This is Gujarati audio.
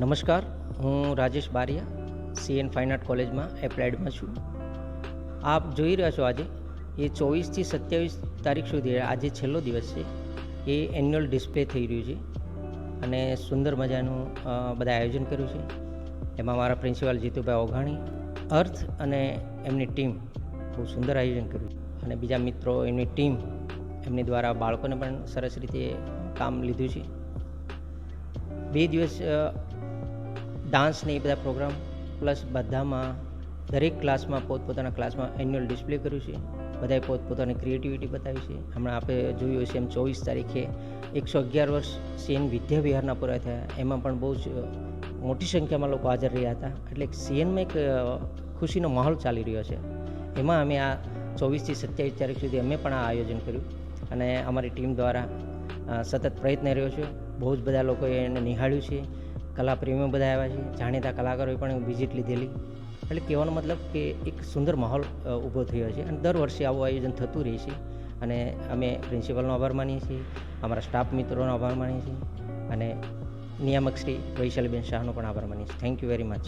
નમસ્કાર, હું Rajesh Baria CN fine art કોલેજમાં એપ્લાઇડમાં છું. આપ જોઈ રહ્યા છો આજે, એ ચોવીસથી સત્યાવીસ તારીખ સુધી, આજે છેલ્લો દિવસ છે. એ એન્યુઅલ ડિસ્પ્લે થઈ રહ્યું છે અને સુંદર મજાનું બધા આયોજન કર્યું છે. એમાં મારા પ્રિન્સિપાલ જીતુભાઈ ઓઘાણી, અર્થ અને એમની ટીમ બહુ સુંદર આયોજન કર્યું અને બીજા મિત્રો, એમની ટીમ એમની દ્વારા બાળકોને પણ સરસ રીતે કામ લીધું છે. બે દિવસ અ, ડાન્સ ને એ બધા પ્રોગ્રામ પ્લસ બધામાં દરેક ક્લાસમાં પોતપોતાના ક્લાસમાં એન્યુઅલ ડિસ્પ્લે કર્યું છે. બધાએ પોતપોતાની ક્રિએટિવિટી બતાવી છે. હમણાં આપણે જોયું હશે એમ ચોવીસ તારીખે એકસો અગિયાર વર્ષ સીએન વિદ્યા વિહારના પૂરા થયા. એમાં પણ બહુ જ મોટી સંખ્યામાં લોકો હાજર રહ્યા હતા. એટલે સીએનમાં એક ખુશીનો માહોલ ચાલી રહ્યો છે. એમાં અમે આ ચોવીસથી સત્યાવીસ તારીખ સુધી અમે પણ આ આયોજન કર્યું. અને અમારી ટીમ દ્વારા સતત પ્રયત્ન રહ્યો છે. બહુ જ બધા લોકોએ એને નિહાળ્યું છે. કલાપ્રેમીઓ બધા આવ્યા છે, જાણીતા કલાકારોએ પણ વિઝિટ લીધેલી. એટલે કહેવાનો મતલબ કે એક સુંદર માહોલ ઊભો થયો છે અને દર વર્ષે આવું આયોજન થતું રહે છે અને અમે પ્રિન્સિપલનો આભાર માનીએ છીએ, અમારા સ્ટાફ મિત્રોનો આભાર માનીએ છીએ અને નિયામક શ્રી વૈશાલીબેન શાહનો પણ આભાર માનીએ છીએ. Thank you very much